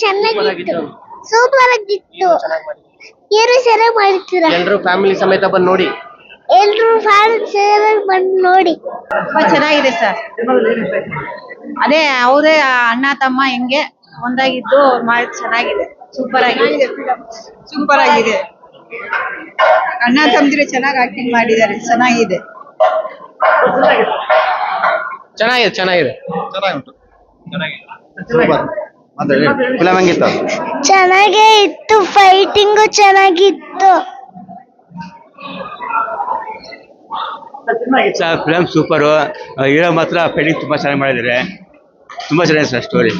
ಚೆನ್ನಾಗಿತ್ತು. ಸೂಪರ್ ಆಗಿತ್ತು ಏನು ಚೆನ್ನಾಗಿ ಮಾಡಿರ್ತೀರ? ಎಲ್ಲರೂ ಫ್ಯಾಮಿಲಿ ಸಮೇತ ಬಂದು ನೋಡಿ. ಎಲ್ರು ಫ್ಯಾನ್ಸ್ ಬಂದು ನೋಡಿ. ತುಂಬಾ ಚೆನ್ನಾಗಿದೆ ಸರ್. ಅದೇ ಅವರೇ ಅಣ್ಣ ತಮ್ಮ ಹೆಂಗೆ ಒಂದಾಗಿದ್ದು ಮಾಡಿದ್ ಚೆನ್ನಾಗಿದೆ. ಸೂಪರ್ ಆಗಿದೆ ಸೂಪರ್ ಆಗಿದೆ ಅಣ್ಣ ತಮ್ಮದಿರು ಚೆನ್ನಾಗಿ ಆಕ್ಟಿಂಗ್ ಮಾಡಿದ್ದಾರೆ. ಚೆನ್ನಾಗಿದೆ. ಚೆನ್ನಾಗಿದೆ ಚೆನ್ನಾಗಿದೆ. ಫಿಲಮ್ ಹೆಂಗಿತ್ತು? ಚೆನ್ನಾಗೇ ಇತ್ತು ಫೈಟಿಂಗು ಚೆನ್ನಾಗಿತ್ತು. ಸರ್ ಫಿಲಮ್ ಸೂಪರು ಹೀರೋ ಮಾತ್ರ ಫೈಟಿಂಗ್ ತುಂಬಾ ಚೆನ್ನಾಗಿ ಮಾಡಿದ್ದಾರೆ ತುಂಬಾ ಚೆನ್ನಾಗಿದೆ ಸರ್ ಸ್ಟೋರಿ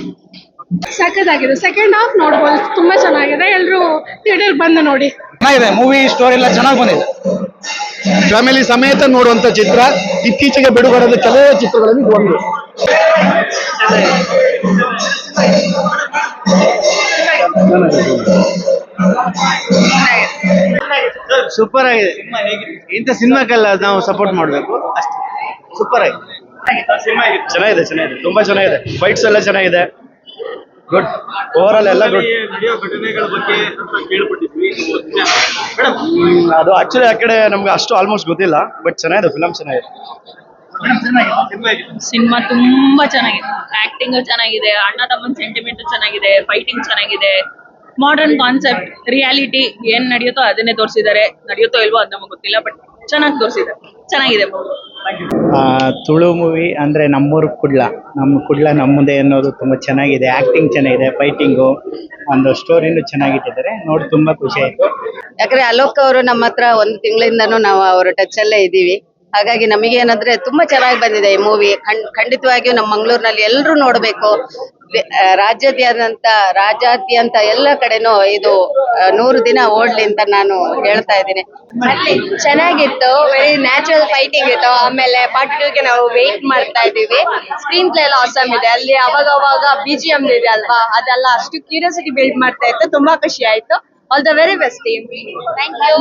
ಸಖತ್ತಾಗಿದೆ ಸೆಕೆಂಡ್ ಹಾಫ್ ನೋಡ್ಬೋದು. ತುಂಬಾ ಚೆನ್ನಾಗಿದೆ. ಎಲ್ಲರೂ ಥಿಯೇಟರ್ ಬಂದು ನೋಡಿ. ಚೆನ್ನಾಗಿದೆ. ಮೂವಿ ಸ್ಟೋರಿ ಎಲ್ಲ ಚೆನ್ನಾಗಿ ಬಂದಿದೆ. ಫ್ಯಾಮಿಲಿ ಸಮೇತ ನೋಡುವಂತ ಚಿತ್ರ. ಇತ್ತೀಚೆಗೆ ಬಿಡುಗಡೆ ಕೆಲವೇ ಚಿತ್ರಗಳಲ್ಲಿ ಬಂದು ಒಂದು. ಸೂಪರ್ ಆಗಿದೆ. ಇಂಥ ಸಿನಿಮಾಕ್ಕೆಲ್ಲ ನಾವು ಸಪೋರ್ಟ್ ಮಾಡಬೇಕು. ಅಷ್ಟೇ. ಸೂಪರ್ ಆಗಿದೆ. ಚೆನ್ನಾಗಿದೆ ಚೆನ್ನಾಗಿದೆ. ತುಂಬಾ ಚೆನ್ನಾಗಿದೆ. ಫೈಟ್ಸ್ ಎಲ್ಲ ಚೆನ್ನಾಗಿದೆ. ಗುಡ್ ಓವರ್ ಆಲ್ ಎಲ್ಲ ಗುಡ್ ನಡೆಯೋ ಘಟನೆಗಳ ಬಗ್ಗೆ ಕೇಳ್ಬಿಟ್ಟಿದ್ವಿ ಕೇಳ್ಪಟ್ಟಿದ್ವಿ. ಅದು ಆಕ್ಚುಲಿ ಆ ಕಡೆ ನಮ್ಗೆ ಅಷ್ಟು ಆಲ್ಮೋಸ್ಟ್ ಗೊತ್ತಿಲ್ಲ ಬಟ್ ಚೆನ್ನಾಗಿದೆ ಫಿಲಮ್ ಚೆನ್ನಾಗಿದೆ. ಸಿನಿಮಾ ತುಂಬಾ ಚೆನ್ನಾಗಿದೆ. ಆಕ್ಟಿಂಗ್ ಚೆನ್ನಾಗಿದೆ. ಅಣ್ಣ ತಮ್ಮ ಸೆಂಟಿಮೆಂಟ್ ಚೆನ್ನಾಗಿದೆ. ಫೈಟಿಂಗ್ ಚೆನ್ನಾಗಿದೆ. ಮಾಡರ್ನ್ ಕಾನ್ಸೆಪ್ಟ್ ರಿಯಾಲಿಟಿ ಏನ್ ನಡೆಯುತ್ತೋ ಅದನ್ನೇ ತೋರಿಸಿದ್ದಾರೆ. ನಡೆಯುತ್ತೋ ಇಲ್ವೋ ಅದು ನಮಗೆ ಗೊತ್ತಿಲ್ಲ ಬಟ್ ಚೆನ್ನಾಗಿ ತೋರಿಸಿದ್ದಾರೆ. ಚೆನ್ನಾಗಿದೆ ತುಳು ಮೂವಿ ಅಂದ್ರೆ ನಮ್ಮೂರು ಕುಡ್ಲ. ನಮ್ಮ ಕುಡ್ಲ ನಮ್ಮದೇ ಅನ್ನೋದು ತುಂಬಾ ಚೆನ್ನಾಗಿದೆ. ಆಕ್ಟಿಂಗ್ ಚೆನ್ನಾಗಿದೆ ಫೈಟಿಂಗು ಒಂದು ಸ್ಟೋರಿನೂ ಚೆನ್ನಾಗಿಟ್ಟಿದ್ದಾರೆ. ನೋಡಿ ತುಂಬಾ ಖುಷಿ ಆಯ್ತು. ಯಾಕಂದ್ರೆ ಅಲೋಕ್ ಅವರು ನಮ್ಮ ಹತ್ರ ಒಂದು ತಿಂಗಳಿಂದನೂ ನಾವು ಅವರ ಟಚ್ ಅಲ್ಲೇ ಇದ್ದೀವಿ. ಹಾಗಾಗಿ ನಮಗೆ ಏನಂದ್ರೆ ತುಂಬಾ ಚೆನ್ನಾಗಿ ಬಂದಿದೆ ಈ ಮೂವಿ ಖಂಡಿತವಾಗಿಯೂ ನಮ್ಮ ಮಂಗಳೂರಿನಲ್ಲಿ ಎಲ್ಲರೂ ನೋಡಬೇಕು. ರಾಜ್ಯಾದ್ಯಂತ ರಾಜ್ಯಾದ್ಯಂತ ಎಲ್ಲ ಕಡೆನೂ ಇದು ನೂರು ದಿನ ಓಡ್ಲಿ ಅಂತ ನಾನು ಹೇಳ್ತಾ ಇದ್ದೀನಿ. ಚೆನ್ನಾಗಿತ್ತು ವೆರಿ ನ್ಯಾಚುರಲ್ ಫೈಟಿಂಗ್ ಇತ್ತು. ಆಮೇಲೆ ಪಾರ್ಟ್ ಟೂಗೆ ನಾವು ವೆಯ್ಟ್ ಮಾಡ್ತಾ ಇದ್ದೀವಿ. ಸ್ಕ್ರೀನ್ ಪ್ಲೇ ಎಲ್ಲ ಆಸಮ್ ಇದೆ. ಅಲ್ಲಿ ಅವಾಗ ಅವಾಗ ಬಿ ಜಿ ಎಂ ಇದೆ ಅಲ್ವಾ? ಅದೆಲ್ಲ ಅಷ್ಟು ಕ್ಯೂರಿಯಾಸಿಟಿ ಬಿಲ್ಡ್ ಮಾಡ್ತಾ ಇತ್ತು. ತುಂಬಾ ಖುಷಿ ಆಯ್ತು. All the very best thank you